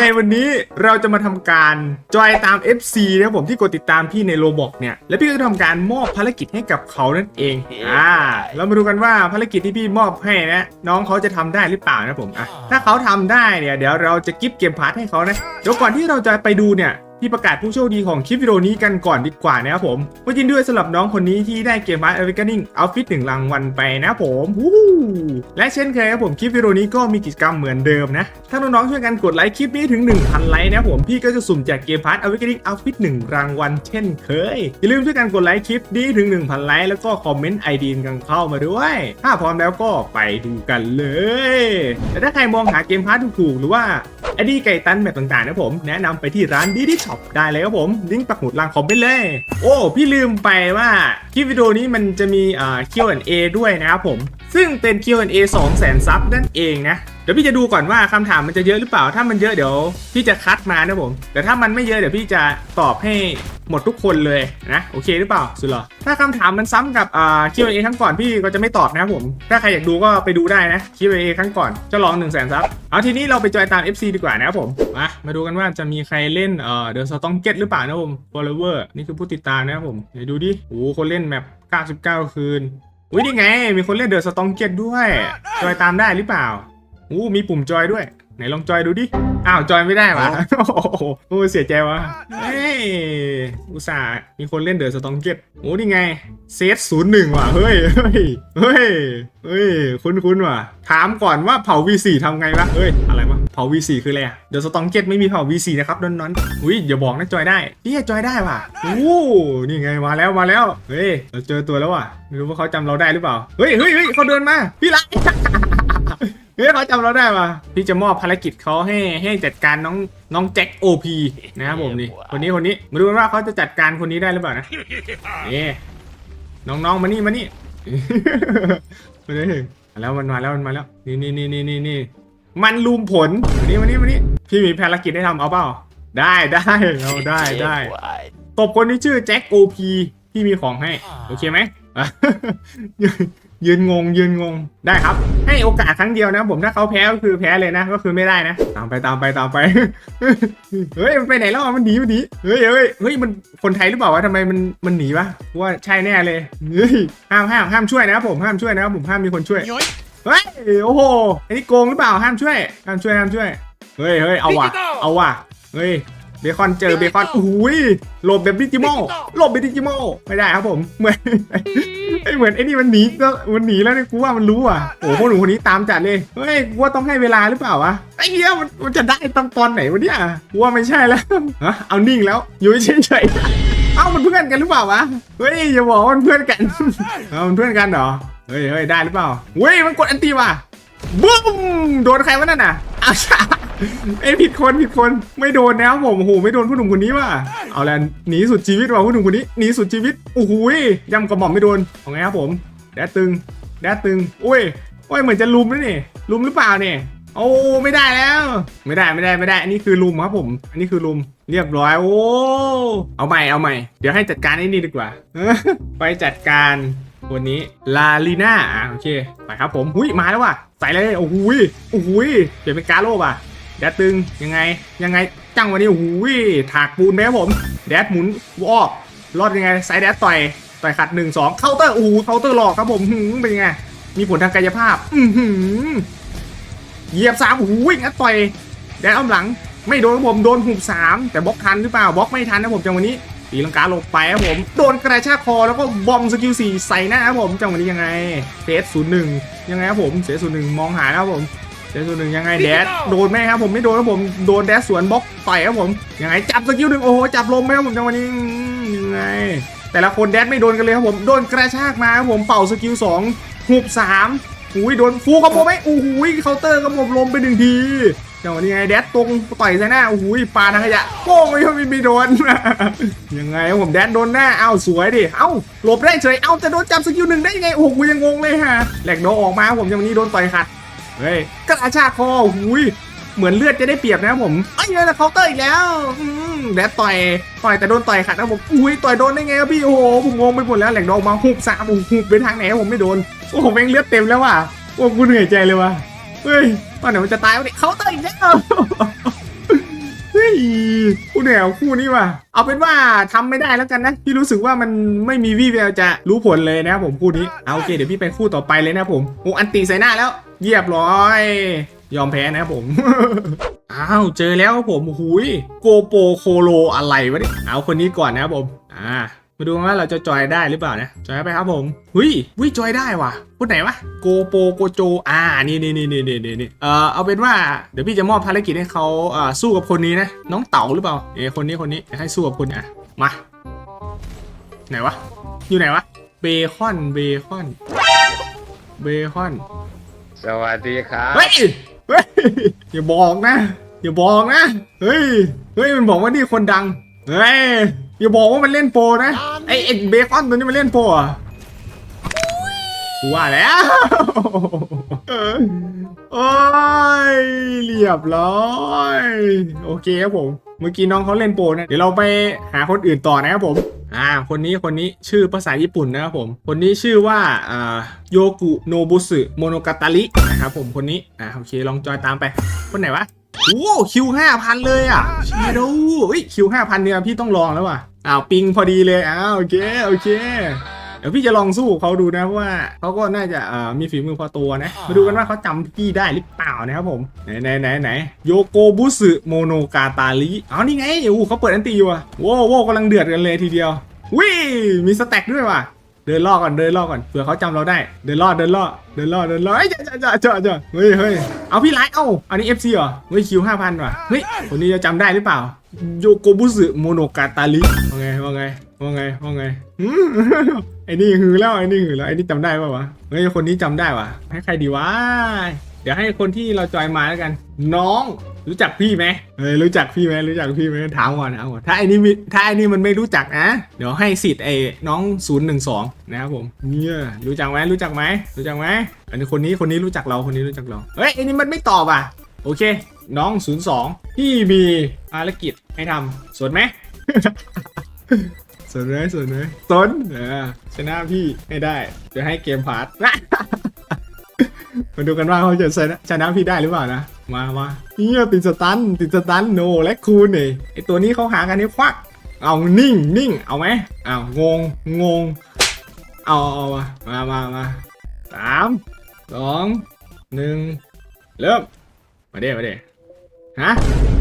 ในวันนี้เราจะมาทำการจอยตาม FC นะครับผมที่กดติดตามพี่ในโลบอกเนี่ย และพี่ก็จะทำการมอบภารกิจให้กับเขานั่นเองอ่าเรามาดูกันว่าภารกิจที่พี่มอบให้นะ น้องเขาจะทำได้หรือเปล่านะผมอะถ้าเขาทำได้เนี่ยเดี๋ยวเราจะกิฟต์เกมพาร์ทให้เขานะเดี๋ยวก่อนที่เราจะไปดูเนี่ย พี่ประกาศผู้โชคดีของคลิปวิดีโอนี้กันก่อนดีกว่านะครับผมก็ยินดีด้วยสำหรับน้องคนนี้ที่ได้เกมพาร์ทเอเวอร์นิ่งเอาฟิตหนึ่งรางวัลไปนะผมวู้และเช่นเคยครับผมคลิปวิดีโอนี้ก็มีกิจกรรมเหมือนเดิมนะ ถ้าน้องๆช่วยกันกดไลค์คลิปนี้ถึง 1,000 ไลค์นะผมพี่ก็จะสุ่มแจกเกมพาร์ทเอเวอร์นิ่งเอาฟิตหนึ่งรางวัลเช่นเคย อย่าลืมช่วยกันกดไลค์คลิปนี้ถึง 1,000 ไลค์แล้วก็คอมเมนต์ไอดีกันเข้ามาด้วย ถ้าพร้อมแล้วก็ไปดูกันเลยแต่ถ้าใครมองหาเกมพาร์ทถูกๆหรือว่าไอดีไก่ตันแบบต่างๆนะผมแนะนำไปที่ร้านดีดีช็อปได้เลยครับผมลิงก์ปักหมุดล่างคอมเมนต์เลย โอ้ พี่ลืมไปว่าคลิปวิดีโอนี้มันจะมีอ่า Q&A ด้วยนะครับผม ซึ่งเป็น Q&A 2 0 0 0 0 0ซับนั่นเองนะ เดี๋ยวพี่จะดูก่อนว่าคำถามมันจะเยอะหรือเปล่า ถ้ามันเยอะเดี๋ยวพี่จะคัดมานะผม แต่ถ้ามันไม่เยอะเดี๋ยวพี่จะตอบให้หมดทุกคนเลยนะโอเคหรือเปล่าสุดหรอถ้าคำถามมันซ้ำกับอ่า Q&A ครั้งก่อนพี่ก็จะไม่ตอบนะครับผม ถ้าใครอยากดูก็ไปดูได้นะ Q&A ครั้งก่อนจะลอง1 0 0 0 0แสนซับเอาทีนี้เราไปจอยตาม FC ดีกว่านะครับผมมามาดูกันว่าจะมีใครเล่นเอ่อเดอะสตองเก็ตหรือเปล่านะผม follower นี่คือผู้ติดตามนะครับผมเดี๋ยวดูดิโอ้โหคนเล่นแมป99 คืน อุ้ยนี่ไง มีคนเล่นเดอะสตองเก็ตด้วย จอยตามได้หรือเปล่าอู้มีปุ่มจอยด้วย ไหนลองจอยดูดิ อ้าวจอยไม่ได้วะโอ้โหโอ้เสียใจวะเฮ้ยอุตส่าห์มีคนเล่นเดอะสตองเก็ตโอ้นี่ไง เซตศูนย์หนึ่งว่ะ เฮ้ย เฮ้ย เฮ้ย เฮ้ย คุ้นคุ้นๆว่ะ ถามก่อนว่าเผา V4 ทำไงวะ เฮ้ย อะไรวะ เผา V4 คืออะไรอะเดอะสตองเก็ตไม่มีเผา V4 นะครับนอนๆอุ้ยอย่าบอกนะจอยได้พี่จอยได้ว่ะโอ้นี่ไงมาแล้วมาแล้วเฮ้ยเราเจอตัวแล้วว่ะไม่รู้ว่าเขาจำเราได้หรือเปล่าเฮ้ยเฮ้ยเฮ้ยเขาเดินมาพี่ไรเฮ้ยเขาจำเราได้ป่ะพี่จะมอบภารกิจเขาให้ให้จัดการน้องน้องแจ็คโอพีนะครับผมนี่คนนี้คนนี้มาดูกันว่าเขาจะจัดการคนนี้ได้หรือเปล่านะนี่น้องๆมานี่มานี่มาเลยมาแล้วมันมาแล้วมันมาแล้วนี่นี่นี่นี่นี่นี่ มันลูมผลมานี่มานี่มานี่พี่มีภารกิจให้ทำเอาเปล่า ได้ได้เราได้ได้ ตบคนที่ชื่อแจ็คโอพีพี่มีของให้ โอเคไหม ยืนงง ยืนงงได้ครับ ให้โอกาสครั้งเดียวนะ ผมถ้าเขาแพ้ก็คือแพ้เลยนะ ก็คือไม่ได้นะ ตามไปตามไปตามไป เฮ้ยมันไปไหนแล้วมันหนีมันหนีเฮ้ยเฮ้ยเฮ้ยมันคนไทยหรือเปล่าวะทำไมมันมันหนีวะว่าใช่แน่เลยเฮ้ยห้ามห้ามห้ามช่วยนะครับผมห้ามช่วยนะครับผมห้ามมีคนช่วย เฮ้ยโอ้โหอันนี้โกงหรือเปล่าห้ามช่วยห้ามช่วยห้ามช่วยเฮ้ยเฮ้ยเอาว่ะเอาว่ะเฮ้ยเบคอนเจอเบคอนอุ้ยหลบแบบดิจิมอลหลบแบบดิจิมอลไม่ได้ครับผมเหมือน ไอ้เหมือนไอ้นี่มันหนีก็มันหนีแล้วเนี่ยกูว่ามันรู้อะโอ้โหพวกหนูคนนี้ตามจัดเลยเฮ้ยกูว่าต้องให้เวลาหรือเปล่าวะไอ้เหี้ยมันมันจะได้ตอนตอนไหนวะเนี่ยกูว่าไม่ใช่แล้วฮะเอานิ่งแล้วอยู่เฉยๆเอ้ามันเพื่อนกันหรือเปล่าวะเฮ้ยอย่าบอกว่ามันเพื่อนกัน เอามันเพื่อนกันเหรอ เฮ้ยเฮ้ยได้หรือเปล่าเว้ยมันกดอันตีว่ะบึ้มโดนใครวะนั่นน่ะอ้าชาเอ้ผิดคนผิดคนไม่โดนนะครับผมโอ้โหไม่โดนผู้หนุ่มคนนี้ว่ะเอาแล้วหนีสุดชีวิตว่ะผู้หนุ่มคนนี้หนีสุดชีวิตโอ้โหยย่ำกระหม่อมไม่โดนเอาไงครับผมแดดตึงแดดตึงอุ้ยโอ้ยเหมือนจะลุมนะนี่ลุมหรือเปล่าเนี่ยโอ้ไม่ได้แล้ว ไม่ได้ไม่ได้ไม่ได้อันนี้คือลุมครับผม อันนี้คือลุมเรียบร้อยโอ้เอาใหม่เอาใหม่ เดี๋ยวให้จัดการไอ้นี่ดีกว่า ไปจัดการ วันนี้ลาลีน่าอะโอเคไปครับผมหุยมาแล้วว่ะใส่เลยโอ้โหยโอ้โหยเปลี่ยนเป็นกาโลป่ะแดดตึงยังไงยังไงจังวันนี้โอ้โหยถากปูนไปครับผมแดดหมุนวอกรอดยังไงไซด์แดดต่อยต่อยขัดหนึ่งสองเคาน์เตอร์โอ้โหเคาน์เตอร์หลอกครับผมหืมเป็นยังไงมีผลทางกายภาพอือหือเหยียบสามโอ้โหยงัดต่อยแดดอ้อมหลัง ไม่โดนครับผมโดนหุบสามแต่บล็อกทันหรือเปล่าบล็อกไม่ทันนะผมจังวันนี้ ตีลังกาลงไปครับผม โดนกระชากคอแล้วก็บอมสกิลสี่ใส่หน้าครับผมจังหวะนี้ยังไงเฟสศูนย์หนึ่งยังไงครับผมเสียศูนย์หนึ่งมองหานะครับผมเสียศูนย์หนึ่งยังไงแดดโดนไหมครับผมไม่โดนครับผมโดนแดดสวนบล็อกต่อยครับผมยังไงจับสกิลหนึ่งโอ้โหจับลมไหมครับผมจังหวะนี้อืมยังไง แต่ละคนแดดไม่โดนกันเลยครับผมโดนกระชากมาครับผมเป่าสกิลสองหุบสามอุ้ยโดนฟูคอมโบไหมโอ้โหเคาน์เตอร์กระหมบลมไปหนึ่งที จังหวะนี้ไงแดดตรงต่อยใส่หน้าโอ้โหปาทางขยะโป้งไม่ไม่ไม่โดนยังไงผมแดดโดนหน้าเอ้าสวยดิเอ้าหลบได้เฉยเอ้าจะโดนจับสกิลหนึ่งได้ยังไงโอ้โหกูยังงงเลยฮะแหลกโดออกมาผมจังหวะนี้โดนต่อยขัดเฮ้ยกระชากคอโอ้โหเหมือนเลือดจะได้เปรียบนะผมไอ้เงี้ยนะเคาน์เตอร์อีกแล้วแดดต่อยต่อยแต่โดนต่อยขัดนะผมอุ้ยต่อยโดนได้ไงครับพี่โอ้โหผมงงไปหมดแล้วแหลกโดออกมาหุบสามหุบไปทางไหนผมไม่โดนโอ้โหแม่งเลือดเต็มแล้วว่ะโอ้กูเหนื่อยใจเลยว่ะ เฮ้ยตอนไหนมันจะตายวะเนี่ยเขาเตอร์อีกแล้วเหนื่อยกับคู่นี้ว่ะ เอาเป็นว่าทำไม่ได้แล้วกันนะ พี่รู้สึกว่ามันไม่มีวี่แววจะรู้ผลเลยนะครับผมคู่นี้เอาโอเคเดี๋ยวพี่ไปคู่ต่อไปเลยนะผมโอ้อันตีใส่หน้าแล้วเรียบร้อย ยอมแพ้นะครับผมอ้าวเจอแล้วผมหุยโกโปโคโลอะไรวะเนี่ยเอาคนนี้ก่อนนะครับผม อ่า มาดูว่าเราจะจอยได้หรือเปล่านะจอยไปครับผมหุยหุยจอยได้ว่ะพูดไหนวะโกโปโกโจอ่านี่นี่นี่นี่นี่นี่นี่เออเอาเป็นว่าเดี๋ยวพี่จะมอบภารกิจให้เขาอ่าสู้กับคนนี้นะน้องเต๋าหรือเปล่าเอยคนนี้คนนี้ให้สู้กับคนอะมาไหนวะอยู่ไหนวะเบคอนเบคอนเบคอนสวัสดีครับเฮ้ยเฮ้ยอย่าบอกนะอย่าบอกนะเฮ้ยเฮ้ยมันบอกว่านี่คนดังเฮ้ย อย่าบอกว่ามันเล่นโปรนะไอเอ็นเบคอนตัวนี้มันเล่นโปรเหรอะกูว่าแล้วเออโอ้ยเรียบร้อยโอเคครับผม เมื่อกี้น้องเขาเล่นโปรนะเดี๋ยวเราไปหาคนอื่นต่อนะครับผม อ่า คนนี้คนนี้ชื่อภาษาญี่ปุ่นนะครับผม คนนี้ชื่อว่าอ่าโยกุโนบุสึโมโนกาตารินะครับผมคนนี้อ่าโอเคลองจอยตามไป คนไหนวะ โอ้คิวห้าพันเลยอะเชียดูเฮ้ยคิวห้าพันเนี่ยพี่ต้องลองแล้วว่ะอ้าวปิงพอดีเลยอ้าวโอเคโอเคเดี๋ยวพี่จะลองสู้เขาดูนะเพราะว่าเขาก็น่าจะเอ่อมีฝีมือพอตัวนะ มาดูกันว่าเขาจำพี่ได้หรือเปล่านะครับผมไหนไหนไหนไหนโยโกบุสึโมโนกาตาริอ๋อนี่ไงโอ้โหเขาเปิดอันตีอยู่อะโว้วโว้วกำลังเดือดกันเลยทีเดียววิมีสแต็กด้วยว่ะ เดินล่อก่อนเดินล่อก่อนเผื่อเขาจำเราได้ เดินล่อเดินล่อเดินล่อเดินล่อเอ้ยจ้าจ้าจ้าจ้าจ้าเฮ้ยเฮ้ยเอาพี่ไลท์เอ้าอันนี้เอฟซีเหรอเฮ้ยคิวห้าพันว่ะเฮ้ยคนนี้จะจำได้หรือเปล่าโยโกบุสึโมโนกาตาริว่าไงว่าไงว่าไงว่าไงอืมไอ้นี่หือแล้วไอ้นี่หือแล้วไอ้นี่จำได้ป่าวะเฮ้ยคนนี้จำได้ว่ะให้ใครดีวะ ดี๋ยวให้คนที่เราจอยมาแล้วกัน น้องรู้จักพี่ไหมเฮ้ยรู้จักพี่ไหมรู้จักพี่ไหมถามก่อนถามก่อนถ้าไอ้นี่มีถ้าไอ้นี่มันไม่รู้จักนะเดี๋ยวให้สิทธิ์ไอ้น้อง 012 นะครับผมเนี่ยรู้จักไหมรู้จักไหมรู้จักไหมอันนี้คนนี้คนนี้รู้จักเราคนนี้รู้จักเราเฮ้ยไอ้นี่มันไม่ตอบอะโอเค น้อง 02 พี่มีภารกิจให้ทำสนไหมสนไหมสนไหมสนเออชนะพี่ให้ได้จะให้เกมพาร์ท มาดูกันว่าเขาจะชนะพี่ได้หรือเปล่านะ มามาเนี่ยติดสตันติดสตันโนและคูนี่ไอตัวนี้เขาหากันนี่ควัก เอานิ่งนิ่งเอาไหมเอางงงง เอาเอามามามามาสามสองหนึ่งเริ่ม มาเด้มาเด้ฮะ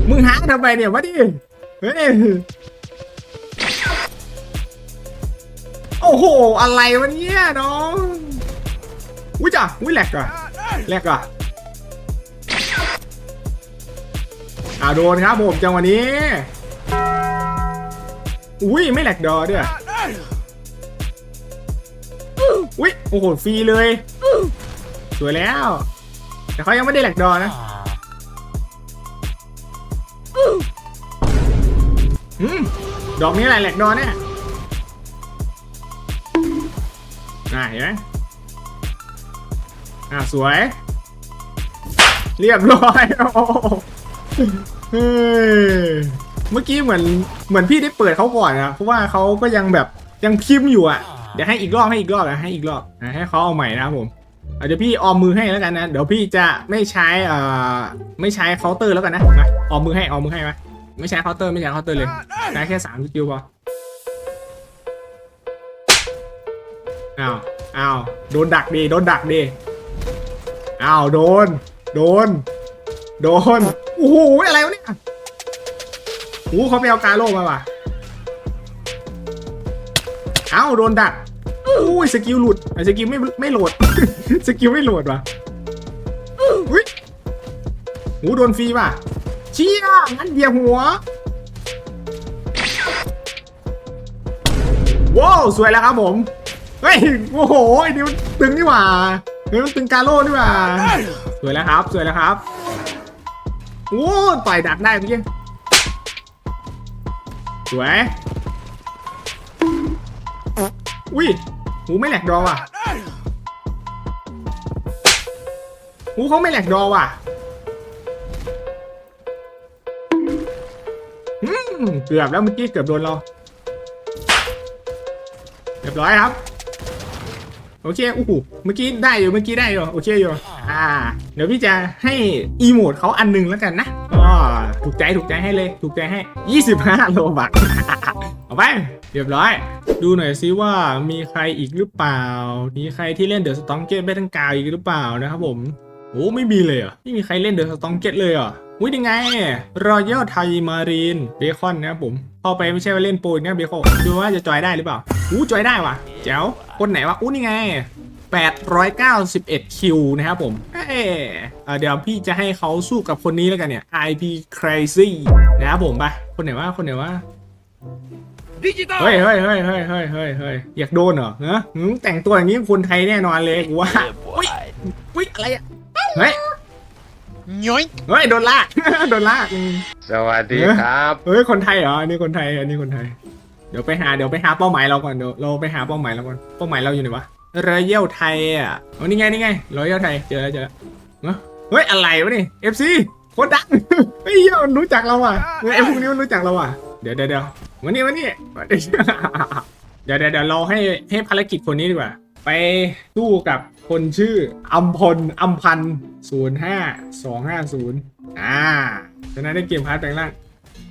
มึงหาทำไมเนี่ยมาดิเฮ้ยโอ้โห อะไรวะเนี่ยน้อง อุ้ยจ้ะอุ้ยแหลกอะ แหลกอะอ่าโดนครับผมจังหวะนี้ อุ้ยไม่แหลกดอด้วยอุ้ยโอ้โหฟรีเลยสวยแล้ว แต่เขายังไม่ได้แหลกดอนะอืมดอกนี้แหละแหลกดอเนี่ยอ่าเห็นไหม อ่าสวย เรียบร้อยโอ้เฮ้ยเมื่อกี้เหมือนเหมือนพี่ได้เปิดเขาก่อนนะเพราะว่าเขาก็ยังแบบยังพิมพ์อยู่อะเดี๋ยวให้อีกรอบให้อีกรอบนะให้อีกรอบอะให้เขาเอาใหม่นะครับผมเดี๋ยวพี่ออมมือให้แล้วกันนะ เดี๋ยวพี่จะไม่ใช้อ่าไม่ใช้เคาน์เตอร์แล้วกันนะมาออมมือให้ออมมือให้ไหมไม่ใช้เคาน์เตอร์ไม่ใช้เคาน์เตอร์เลยใช้แค่สามสกิลพออ้าวอ้าวโดนดักดีโดนดักดี อ้าวโดน โดน โดน โอ้โหอะไรวะเนี่ยโอ้หเขาไปเอากาโลมาว่ะอ้าวโดนดักอุ้ยสกิลหลุดอะสกิลไม่ไม่โหลด สกิลไม่โหลดว่ะอุ้ยโอ้โดนฟรีว่ะ เชี่ยงั้นเดียหัวว้าวสวยแล้วครับผม เฮ้ย โอ้โหไอ้นี่มันตึงนี่หว่า ฮ้ยมันตึงกาโร่นี่หว่าสวยแล้วครับ สวยแล้วครับโอ้ต่อยดักได้เมื่อกี้สวยอุ้ยหูไม่แหลกดอว่ะหูเขาไม่แหลกดอว่ะอืมเกือบแล้วเมื่อกี้เกือบโดนเราเรียบร้อยครับ โอเคอู้หูเมื่อกี้ได้อยู่เมื่อกี้ได้อยู่โอเคอยู่อ่า เดี๋ยวพี่จะให้อีโมดเขาอันหนึงแล้วกันนะก็ถูกใจถูกใจให้เลย ถูกใจให้ 25 โลบักเอาไปเรียบร้อย ดูหน่อยซิว่ามีใครอีกหรือเปล่า มีใครที่เล่นเดอะสตองเกตเบทังกาวอีกหรือเปล่านะครับผมโอ้ไม่มีเลยเหรอะไม่มีใครเล่นเดอะสตองเกตเลยเหรอะอุ้ยยังไงรอยัลไทยมารีนเบคอนนะครับผมเข้าไปไม่ใช่ว่าเล่นโปรอีกนะเบคอนดูว่าจะจอยได้หรือเปล่าอู้จอยได้ว่ะแจ๋ว คนไหนวะอู้นี่ไง 891 คิวนะครับผม เอ้ยเอ่อเดี๋ยวพี่จะให้เขาสู้กับคนนี้แล้วกันเนี่ย IP Crazy นะครับผมไปคนไหนว่าคนไหนว่าเฮ้ยเฮ้ยเฮ้ยเฮ้ยเฮ้ยเฮ้ยเฮ้ยอยากโดนเหรอเนอะหืมแต่งตัวอย่างนี้คนไทยแน่นอนเลยกูว่าอุ้ยอุ้ยอะไรอะเฮ้ยย้อยเฮ้ยโดนลากโดนลากอืมสวัสดีครับเฮ้ยคนไทยเหรออันนี้คนไทยอันนี้คนไทย เดี๋ยวไปหาเดี๋ยวไปหาเป้าหมายเราก่อนเดี๋ยวเราไปหาเป้าหมายเราก่อนเป้าหมายเราอยู่ไหนวะรอยัลไทยอะโอ้นี่ไงนี่ไงรอยัลไทยเจอแล้วเจอแล้วเฮ้ยอะไรวะนี่ FC โคตรดังเฮ้ยมันรู้จักเราอะเฮ้ยไอ้พวกนี้มันรู้จักเราอะเดี๋ยวเดี๋ยวเดี๋ยววันนี้วันนี้เดี๋ยวเดี๋ยวเดี๋ยวเราให้ให้ภารกิจคนนี้ดีกว่า ไปสู้กับคนชื่ออัมพลอัมพันศูนย์ห้าสองห้าศูนย์อ่าฉะนั้นได้เกมพาร์ทแปลงร่าง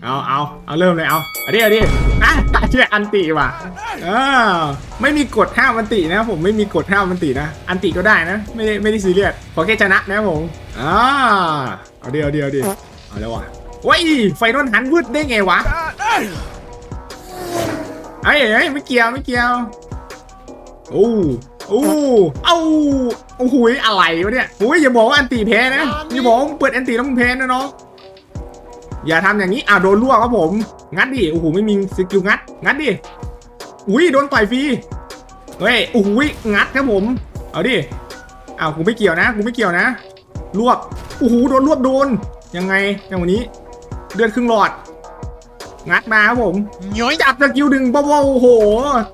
เอาเอาเอาเริ่มเลยเอาเอาดิเอาดิอะเชื่ออันติว่ะเออไม่มีกฎห้ามอันตินะผมไม่มีกฎห้ามอันตินะ อันติก็ได้นะ ไม่ได้ไม่ได้ซีเรียสขอแค่ชนะนะผมอ่าเอาดิเอาดิเอาดิเอาแล้วว่ะโอ้ยไฟนอลหันวืดได้ไงวะเอ้ยเอ้ไม่เกี่ยวไม่เกี่ยวโอ้โอ้เอ้าโอ้โหอะไรวะเนี่ยโอ้ยอย่าบอกว่าอันตีแพ้นะอย่าบอกว่ามึงเปิดอันตีแล้วมึงแพ้นะน้อง อย่าทำอย่างนี้อะโดนลวกครับผม งัดดิโอ้โหไม่มีสกิลงัด งัดดิอุ้ยโดนต่อยฟรีเฮ้ยโอ้โหยงัดครับผม เอาดิอ้าวกูไม่เกี่ยวนะกูไม่เกี่ยวนะ รวบโอ้โหโดนรวบโดนยังไงอย่างวันนี้ เดือนครึ่งหลอด งัดมาครับผมย้อยจับสกิลดึงบ้าๆโอ้โห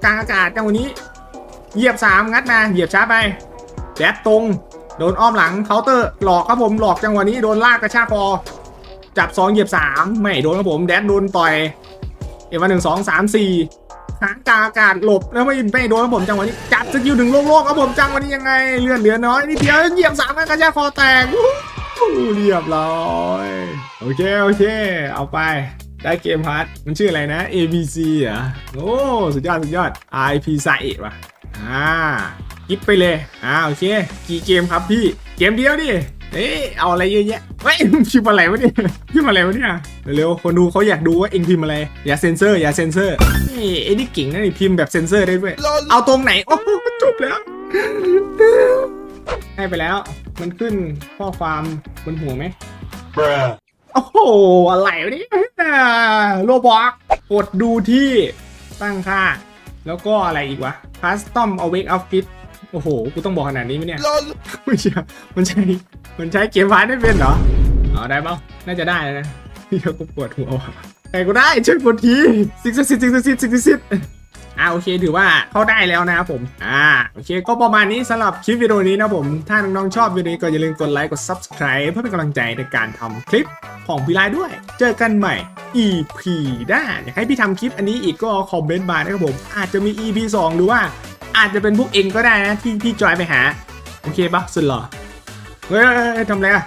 กลางอากาศจังวันนี้ เหยียบสามงัดมาเหยียบช้าไปแดดตรงโดนอ้อมหลังเคาน์เตอร์หลอกครับผมหลอกจังหวะนี้โดนลากกระชากคอ จับสองเหยียบสามไม่โดนครับผมแดดโดนต่อย เอวันหนึ่งสองสามสี่หางกาอากาศหลบแล้วไม่ไม่โดนครับผมจังหวะนี้จับสกิลดึงโลกๆครับผมจังหวะนี้ยังไงเลือดเหลือน้อยนิดเดียวเหยียบสามกระชากคอแตกอู้หูเรียบร้อยโอเคโอเค เอาไปได้เกมพาร์ทมันชื่ออะไรนะ ABC เหรอะโอ้สุดยอดสุดยอด IP ซาเอะว่ะอ่ากิฟไปเลยอ่าโอเค กี่เกมครับพี่ เกมเดียวดิ เอ๊ะเอาอะไรเยอะแยะเฮ้ยพิมพ์อะไรวะเนี่ยพิมพ์อะไรวะเนี่ยเร็วๆคนดูเขาอยากดูว่าเองพิมพ์อะไร อย่าเซ็นเซอร์ อย่าเซ็นเซอร์นี่ไอ้นี่เก่งนะนี่พิมพ์แบบเซ็นเซอร์ได้ด้วยเอาตรงไหนโอ้โหจบแล้วให้ไปแล้ว มันขึ้นข้อความบนหัวไหมโอ้โหอะไรวะเนี่ยโลบอกกดดูที่ตั้งค่า แล้วก็อะไรอีกวะ Custom Awake Outfit โอ้โห กูต้องบอกขนาดนี้ไหมเนี่ยไม่ใช่มันใช้ มันใช้เกมพาร์ทได้เป็นเหรอเอาได้เปล่าน่าจะได้นะเดี๋ยวกูปวดหัวว่ะใครก็ได้ช่วยกดทีซิกซิกซิกซิกซิกซิกซิกอ่าโอเคถือว่าเข้าได้แล้วนะครับผม อ่าโอเค ก็ประมาณนี้สำหรับคลิปวิดีโอนี้นะผม ถ้าน้องๆชอบวิดีโอนี้ก็อย่าลืมกดไลค์กด Subscribe เพื่อเป็นกำลังใจในการทำคลิปของพี่ไลน์ด้วย เจอกันใหม่ EP หน้าอยากให้พี่ทำคลิปอันนี้อีกก็คอมเมนต์มานะครับผม อาจจะมี EP 2 หรือว่า อาจจะเป็นพวกเองก็ได้นะที่ที่จอยไปหา โอเคปะสุดหรอเฮ้ยทำไรอะ